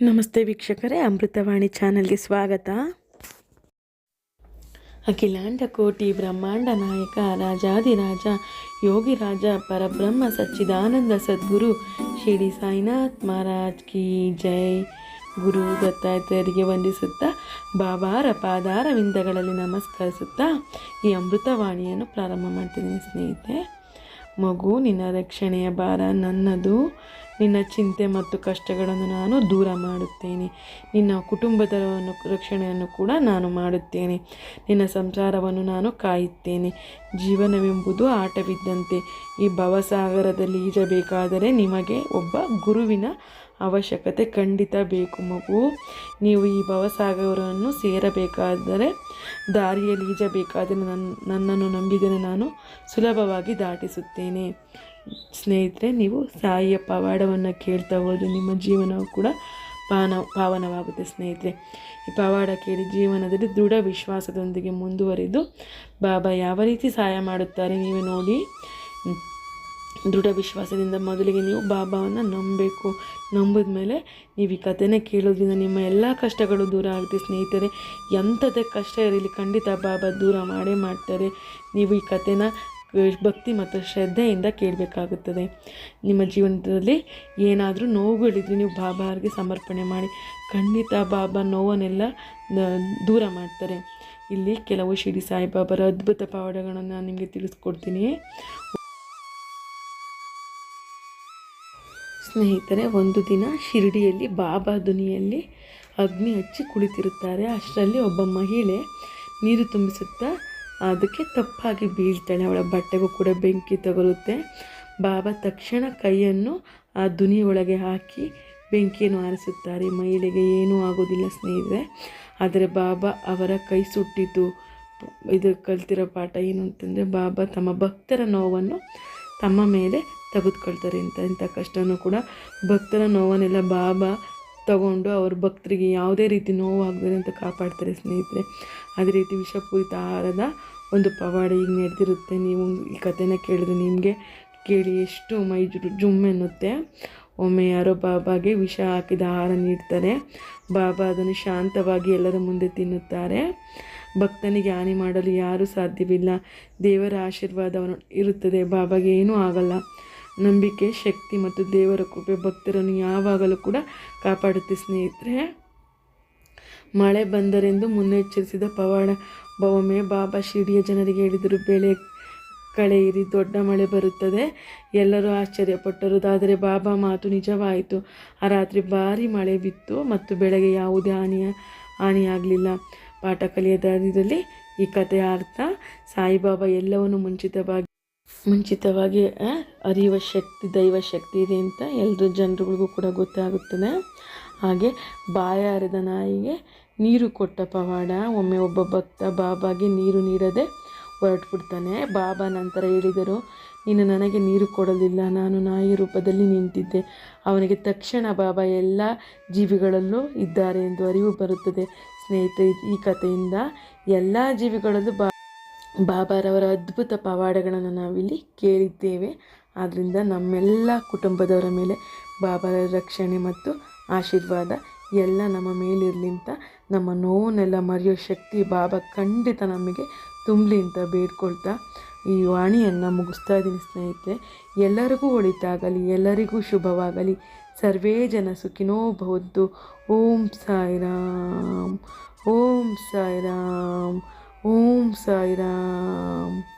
ನಮಸ್ತೆ ವೀಕ್ಷಕರೇ, ಅಮೃತವಾಣಿ ಚಾನಲ್ಗೆ ಸ್ವಾಗತ. ಅಖಿಲಾಂಡ ಕೋಟಿ ಬ್ರಹ್ಮಾಂಡ ನಾಯಕ ರಾಜಾದಿರಾಜ ಯೋಗಿರಾಜ ಪರಬ್ರಹ್ಮ ಸಚ್ಚಿದಾನಂದ ಸದ್ಗುರು, ಶಿರಡಿ ಸಾಯಿನಾಥ್ ಮಹಾರಾಜ್ ಕಿ ಜೈ. ಗುರು ದತ್ತಾತ್ರೇಯರಿಗೆ ವಂದಿಸುತ್ತಾ, ಬಾಬಾರ ಪಾದಾರವಿಂದಗಳಲ್ಲಿ ನಮಸ್ಕರಿಸುತ್ತಾ ಈ ಅಮೃತವಾಣಿಯನ್ನು ಪ್ರಾರಂಭ ಮಾಡ್ತೀನಿ ಸ್ನೇಹಿತೆ ಮಗು, ನಿನ್ನ ರಕ್ಷಣೆಯ ಭಾರ ನನ್ನದು. ನಿನ್ನ ಚಿಂತೆ ಮತ್ತು ಕಷ್ಟಗಳನ್ನು ನಾನು ದೂರ ಮಾಡುತ್ತೇನೆ. ನಿನ್ನ ಕುಟುಂಬದವರನ್ನು, ರಕ್ಷಣೆಯನ್ನು ಕೂಡ ನಾನು ಮಾಡುತ್ತೇನೆ. ನಿನ್ನ ಸಂಸಾರವನ್ನು ನಾನು ಕಾಯುತ್ತೇನೆ. ಜೀವನವೆಂಬುದು ಆಟವಿದ್ದಂತೆ. ಈ ಭವಸಾಗರದಲ್ಲಿ ಈಜಬೇಕಾದರೆ ನಿಮಗೆ ಒಬ್ಬ ಗುರುವಿನ ಅವಶ್ಯಕತೆ ಖಂಡಿತ ಬೇಕು ಮಗು. ನೀವು ಈ ಭವಸಾಗರವನ್ನು ಸೇರಬೇಕಾದರೆ, ದಾರಿಯಲ್ಲಿ ಈಜಬೇಕಾದರೆ ನನ್ನ ನನ್ನನ್ನು ನಂಬಿದರೆ ನಾನು ಸುಲಭವಾಗಿ ದಾಟಿಸುತ್ತೇನೆ. ಸ್ನೇಹಿತರೆ, ನೀವು ಸಾಯಿಯ ಪವಾಡವನ್ನು ಕೇಳ್ತಾ ಹೋದರೆ ನಿಮ್ಮ ಜೀವನವು ಕೂಡ ಪಾನ, ಪಾವನವಾಗುತ್ತೆ ಸ್ನೇಹಿತರೆ. ಈ ಪವಾಡ ಕೇಳಿ ಜೀವನದಲ್ಲಿ ದೃಢ ವಿಶ್ವಾಸದೊಂದಿಗೆ ಮುಂದುವರಿದು, ಬಾಬಾ ಯಾವ ರೀತಿ ಸಹಾಯ ಮಾಡುತ್ತಾರೆ ನೀವು ನೋಡಿ. ದೃಢ ವಿಶ್ವಾಸದಿಂದ ಮೊದಲಿಗೆ ನೀವು ಬಾಬಾವನ್ನು ನಂಬಬೇಕು. ನಂಬಿದ ಮೇಲೆ ನೀವು ಈ ಕಥೆನೇ ಕೇಳೋದ್ರಿಂದ ನಿಮ್ಮ ಎಲ್ಲ ಕಷ್ಟಗಳು ದೂರ ಆಗುತ್ತೆ ಸ್ನೇಹಿತರೆ. ಎಂಥದೇ ಕಷ್ಟ ಇರಲಿ ಖಂಡಿತ ಬಾಬಾ ದೂರ ಮಾಡೇ ಮಾಡ್ತಾರೆ. ನೀವು ಈ ಕಥೆನ ಭಕ್ತಿ ಮತ್ತು ಶ್ರದ್ಧೆಯಿಂದ ಕೇಳಬೇಕಾಗುತ್ತದೆ. ನಿಮ್ಮ ಜೀವನದಲ್ಲಿ ಏನಾದರೂ ನೋವುಗಳಿದ್ರೆ ನೀವು ಬಾಬಾ ಅವ್ರಿಗೆ ಸಮರ್ಪಣೆ ಮಾಡಿ. ಖಂಡಿತ ಬಾಬಾ ನೋವನ್ನೆಲ್ಲ ದೂರ ಮಾಡ್ತಾರೆ. ಇಲ್ಲಿ ಕೆಲವು ಶಿಡಿ ಸಾಯಿಬಾಬಾರ ಅದ್ಭುತ ಪವಾಡಗಳನ್ನು ನಾನು ನಿಮಗೆ ತಿಳಿಸ್ಕೊಡ್ತೀನಿ. ಸ್ನೇಹಿತರೆ, ಒಂದು ದಿನ ಶಿರಡಿಯಲ್ಲಿ ಬಾಬಾ ದುನಿಯಲ್ಲಿ ಅಗ್ನಿ ಹಚ್ಚಿ ಕುಳಿತಿರುತ್ತಾರೆ. ಅಷ್ಟರಲ್ಲಿ ಒಬ್ಬ ಮಹಿಳೆ ನೀರು ತುಂಬಿಸುತ್ತಾ ಅದಕ್ಕೆ ತಪ್ಪಾಗಿ ಬೀಳ್ತಾಳೆ. ಅವಳ ಬಟ್ಟೆಗೂ ಕೂಡ ಬೆಂಕಿ ತಗುಲುತ್ತೆ. ಬಾಬಾ ತಕ್ಷಣ ಕೈಯನ್ನು ಆ ದುನಿಯೊಳಗೆ ಹಾಕಿ ಬೆಂಕಿಯನ್ನು ಆರಿಸುತ್ತಾರೆ. ಮಹಿಳೆಗೆ ಏನೂ ಆಗೋದಿಲ್ಲ ಸ್ನೇಹಿತರೆ, ಆದರೆ ಬಾಬಾ ಅವರ ಕೈ ಸುಟ್ಟಿತು ಇದು ಕಲ್ತಿರೋ ಪಾಠ ಏನು ಅಂತಂದರೆ, ಬಾಬಾ ತಮ್ಮ ಭಕ್ತರ ನೋವನ್ನು ತಮ್ಮ ಮೇಲೆ ತೆಗೆದುಕೊಳ್ತಾರೆ. ಇಂಥ ಇಂಥ ಕಷ್ಟನೂ ಕೂಡ ಭಕ್ತರ ನೋವನ್ನೆಲ್ಲ ಬಾಬಾ ತಗೊಂಡು ಅವ್ರ ಭಕ್ತರಿಗೆ ಯಾವುದೇ ರೀತಿ ನೋವಾಗದೆ ಅಂತ ಕಾಪಾಡ್ತಾರೆ ಸ್ನೇಹಿತರೆ. ಅದೇ ರೀತಿ ವಿಷಪೂರಿತ ಆಹಾರದ ಒಂದು ಪವಾಡ ಈಗ ನಡೆದಿರುತ್ತೆ. ನೀವು ಈ ಕಥೆನ ಕೇಳಿದ್ರೆ ನಿಮಗೆ ಕೇಳಿ ಎಷ್ಟು ಮೈ ಜು, ಜುಮ್ ಎನ್ನುತ್ತೆ. ಒಮ್ಮೆ ಯಾರೋ ಬಾಬಾಗೆ ವಿಷ ಹಾಕಿದ ಆಹಾರ ನೀಡ್ತಾರೆ. ಬಾಬಾ ಅದನ್ನು ಶಾಂತವಾಗಿ ಎಲ್ಲರ ಮುಂದೆ ತಿನ್ನುತ್ತಾರೆ. ಭಕ್ತನಿಗೆ ಹಾನಿ ಮಾಡಲು ಯಾರೂ ಸಾಧ್ಯವಿಲ್ಲ. ದೇವರ ಆಶೀರ್ವಾದವನ್ನು ಇರುತ್ತದೆ. ಬಾಬಾಗೆ ಏನೂ ಆಗಲ್ಲ. ನಂಬಿಕೆ, ಶಕ್ತಿ ಮತ್ತು ದೇವರ ಕೃಪೆ ಭಕ್ತರನ್ನು ಯಾವಾಗಲೂ ಕೂಡ ಕಾಪಾಡುತ್ತೆ ಸ್ನೇಹಿತರೆ. ಮಳೆ ಬಂದರೆಂದು ಮುನ್ನೆಚ್ಚರಿಸಿದ ಪವಾಡ ಒಮ್ಮೆ ಬಾಬಾ ಶಿಡಿಯ ಜನರಿಗೆ ಹೇಳಿದರು. ಬೆಳೆ ಕಳೆಯಿರಿ ದೊಡ್ಡ ಮಳೆ ಬರುತ್ತದೆ. ಎಲ್ಲರೂ ಆಶ್ಚರ್ಯಪಟ್ಟರು. ಆದರೆ ಬಾಬಾ ಮಾತು ನಿಜವಾಯಿತು. ಆ ರಾತ್ರಿ ಭಾರಿ ಮಳೆ ಬಿತ್ತು ಮತ್ತು ಬೆಳಗ್ಗೆ ಯಾವುದೇ ಹಾನಿಯ ಹಾನಿಯಾಗಲಿಲ್ಲ. ಪಾಠ ಕಲಿಯದಾದಿರಲಿ ಈ ಕಥೆಯ ಅರ್ಥ ಸಾಯಿಬಾಬಾ ಎಲ್ಲವನ್ನು ಮುಂಚಿತವಾಗಿ ಮುಂಚಿತವಾಗಿ ಅರಿಯುವ ಶಕ್ತಿ, ದೈವ ಶಕ್ತಿ ಇದೆ ಅಂತ ಎಲ್ಲರ ಜನರುಗಳಿಗೂ ಕೂಡ ಗೊತ್ತಾಗುತ್ತದೆ. ಹಾಗೆ ಬಾಯ ಅರೆದ ನಾಯಿಗೆ ನೀರು ಕೊಟ್ಟ ಪವಾಡ, ಒಮ್ಮೆ ಒಬ್ಬ ಭಕ್ತ ಬಾಬಾಗೆ ನೀರು ನೀಡದೆ ಹೊರಟುಬಿಡ್ತಾನೆ. ಬಾಬಾ ನಂತರ ಹೇಳಿದರು, ನೀನು ನನಗೆ ನೀರು ಕೊಡಲಿಲ್ಲ. ನಾನು ನಾಯಿ ರೂಪದಲ್ಲಿ ನಿಂತಿದ್ದೆ. ಅವನಿಗೆ ತಕ್ಷಣ ಬಾಬಾ ಎಲ್ಲ ಜೀವಿಗಳಲ್ಲೂ ಇದ್ದಾರೆ ಎಂದು ಅರಿವು ಬರುತ್ತದೆ. ಸ್ನೇಹಿತರೆ, ಈ ಕಥೆಯಿಂದ ಎಲ್ಲ ಜೀವಿಗಳಲ್ಲೂ ಬಾ ಬಾಬಾರವರ ಅದ್ಭುತ ಪವಾಡಗಳನ್ನು ನಾವಿಲ್ಲಿ ಕೇಳಿದ್ದೇವೆ. ಆದ್ದರಿಂದ ನಮ್ಮೆಲ್ಲ ಕುಟುಂಬದವರ ಮೇಲೆ ಬಾಬಾರ ರಕ್ಷಣೆ ಮತ್ತು ಆಶೀರ್ವಾದ ಎಲ್ಲ ನಮ್ಮ ಮೇಲಿರಲಿ ಅಂತ ನಮ್ಮ ನೋವನ್ನೆಲ್ಲ ಮರೆಯೋ ಶಕ್ತಿ ಬಾಬಾ ಖಂಡಿತ ನಮಗೆ ತುಂಬಲಿ ಅಂತ ಬೇಡ್ಕೊಳ್ತಾ ಈ ವಾಣಿಯನ್ನು ಮುಗಿಸ್ತಾ ಇದ್ದೀನಿ ಸ್ನೇಹಿತರೆ. ಎಲ್ಲರಿಗೂ ಒಳಿತಾಗಲಿ, ಎಲ್ಲರಿಗೂ ಶುಭವಾಗಲಿ. ಸರ್ವೇ ಜನ ಸುಖಿನೋ ಭವದ್ದು ಓಂ ಸಾಯಿರಾಮ್ ಓಂ ಸಾಯಿರಾಮ್ ಓಂ ಸಾಯಿರಾಮ್.